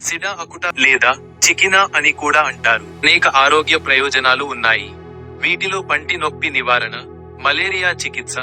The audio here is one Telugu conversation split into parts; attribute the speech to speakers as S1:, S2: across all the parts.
S1: సిడా అకుట లేదా చికినా అని కూడా అంటారు. అనేక ఆరోగ్య ప్రయోజనాలు ఉన్నాయి. వీటిలో పంటి నొప్పి నివారణ మలేరియా చికిత్స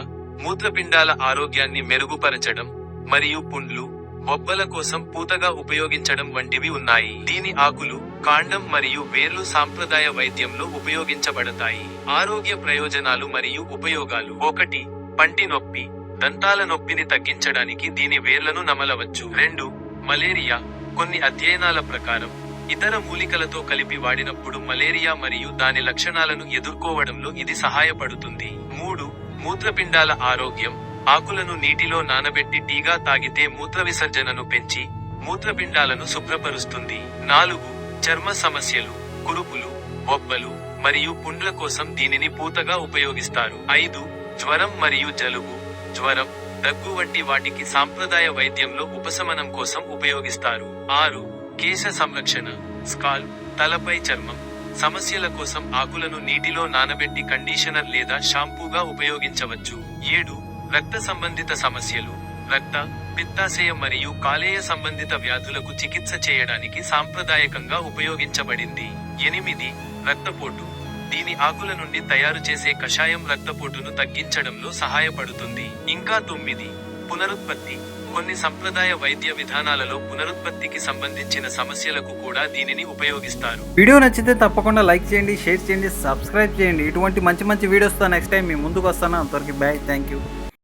S1: మూత్రపిండాల ఆరోగ్యాన్ని మెరుగుపరచడం మరియు పుండ్లు బొబ్బల కోసం పూతగా ఉపయోగించడం వంటివి ఉన్నాయి. దీని ఆకులు కాండం మరియు వేర్లు సాంప్రదాయ వైద్యంలో ఉపయోగించబడతాయి. ఆరోగ్య ప్రయోజనాలు మరియు ఉపయోగాలు. ఒకటి పంటి నొప్పి. దంతాల నొప్పిని తగ్గించడానికి దీని వేర్లను నమలవచ్చు. రెండు మలేరియా కొన్ని అధ్యయనాల ప్రకారం ఇతర మూలికలతో కలిపి వాడినప్పుడు మలేరియా మరియు దాని లక్షణాలను ఎదుర్కోవడంలో ఇది సహాయపడుతుంది. మూడు మూత్రపిండాల ఆరోగ్యం. ఆకులను నీటిలో నానబెట్టి టీగా తాగితే మూత్ర విసర్జనను పెంచి మూత్రపిండాలను శుభ్రపరుస్తుంది. నాలుగు చర్మ సమస్యలు కురుపులు బొబ్బలు మరియు పుండ్ల కోసం దీనిని పూతగా ఉపయోగిస్తారు. ఐదు జ్వరం మరియు జలుబు. జ్వరం దగ్గు వంటి వాటికి సాంప్రదాయ వైద్యంలో ఉపశమనం కోసం ఉపయోగిస్తారు. ఆరు కేశ సంరక్షణ. స్కాల్ తలపై చర్మం. సమస్యల కోసం ఆకులను నీటిలో నానబెట్టి కండిషనర్ లేదా షాంపూగా ఉపయోగించవచ్చు. ఏడు రక్త సంబంధిత సమస్యలు. రక్త పిత్తాశయ మరియు కాలేయ సంబంధిత వ్యాధులకు చికిత్స చేయడానికి సాంప్రదాయకంగా ఉపయోగించబడింది. ఎనిమిది రక్తపోటు. దీని ఆకుల నుండి తయారు చేసే కషాయం రక్తపోటును తగ్గించడంలో సహాయపడుతుంది. ఇంకా తొమ్మిది పునరుత్పత్తి. కొన్ని సంప్రదాయ వైద్య విధానాలలో పునరుత్పత్తికి సంబంధించిన సమస్యలకు కూడా దీనిని ఉపయోగిస్తారు.
S2: వీడియో నచ్చితే తప్పకుండా లైక్ చేయండి షేర్ చేయండి సబ్స్క్రైబ్ చేయండి. ఇటువంటి మంచి మంచి వీడియోస్తో నెక్స్ట్ టైం మీ ముందుకు వస్తాను. అంతవరకు బాయ్ థ్యాంక్ యూ